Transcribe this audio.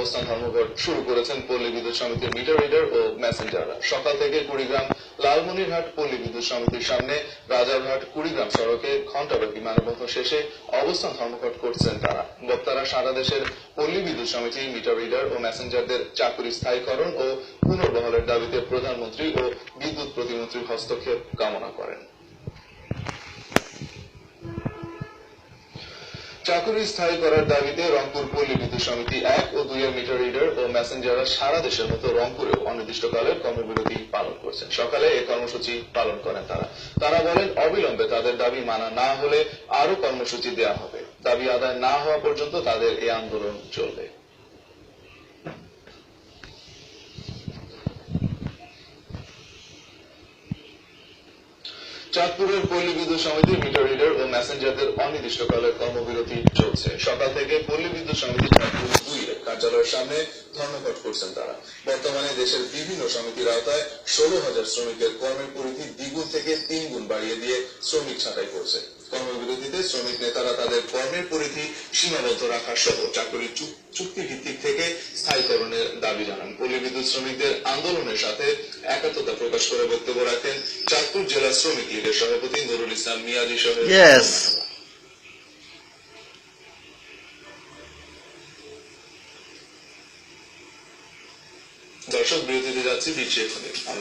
অবস্থান ধর্মঘট শুরু করেছেন পল্লী বিদ্যুৎ সমিতির মিটার রিডার ও মেসেঞ্জাররা। সকাল থেকে কুড়িগ্রাম লালমনিরহাট পল্লী বিদ্যুৎ সমিতির সামনে রাজারহাট কুড়িগ্রাম সড়কে ঘণ্টাব্যাপী মানববন্ধন শেষে অবস্থান ধর্মঘট করছেন তারা। বক্তারা সারা দেশের পল্লী বিদ্যুৎ সমিতি, মিটার রিডার ও মেসেঞ্জারদের চাকুরি স্থায়ীকরণ ও পুনর্বহালের দাবিতে প্রধানমন্ত্রী ও বিদ্যুৎ প্রতিমন্ত্রীর হস্তক্ষেপ কামনা করেন। চাকুরি স্থায়ী করার দাবিতে রংপুর পল্লী বিদ্যুৎ সমিতি এক ও দুই এর মিটার রিডার ও মেসেঞ্জাররা সারা দেশের মতো রংপুরেও অনির্দিষ্টকালের কর্মবিরতি পালন করছেন। সকালে এই কর্মসূচি পালন করেন তারা। তারা বলেন, অবিলম্বে তাদের দাবি মানা না হলে আরও কর্মসূচি দেওয়া হবে। দাবি আদায় না হওয়া পর্যন্ত তাদের এই আন্দোলন চলবে। চাঁদপুরের পল্লী বিদ্যুৎ সমিতির মিটার রিডার ও মেসেঞ্জারদের অনির্দিষ্টকালের কর্মবিরতি চলছে। সকাল থেকে পল্লী বিদ্যুৎ সমিতি চাঁদপুর কার্যালয়ের সামনে ধর্মঘট করছেন তারা। বর্তমানে দেশের বিভিন্ন সমিতির আওতায় ষোলো হাজার শ্রমিকের কর্মের পরিধি দ্বিগুণ থেকে তিন গুণ বাড়িয়ে দিয়ে শ্রমিক ছাঁটাই করছে। কর্মবিরতিতে শ্রমিক নেতারা তাদের কর্মের পরিধি সীমাবদ্ধ রাখা সহ চাকরি চুক্তি ভিত্তিক থেকে স্থায়ীকরণের দাবি জানান। পল্লী বিদ্যুৎ শ্রমিকদের আন্দোলনের সাথে একাত্মতা প্রকাশ করে বক্তব্য রাখেন চাঁদপুর জেলা শ্রমিক লীগের সভাপতি নুরুল ইসলাম মিয়াজি সহ দর্শক বিরতিতে যাচ্ছি বিচ্ছে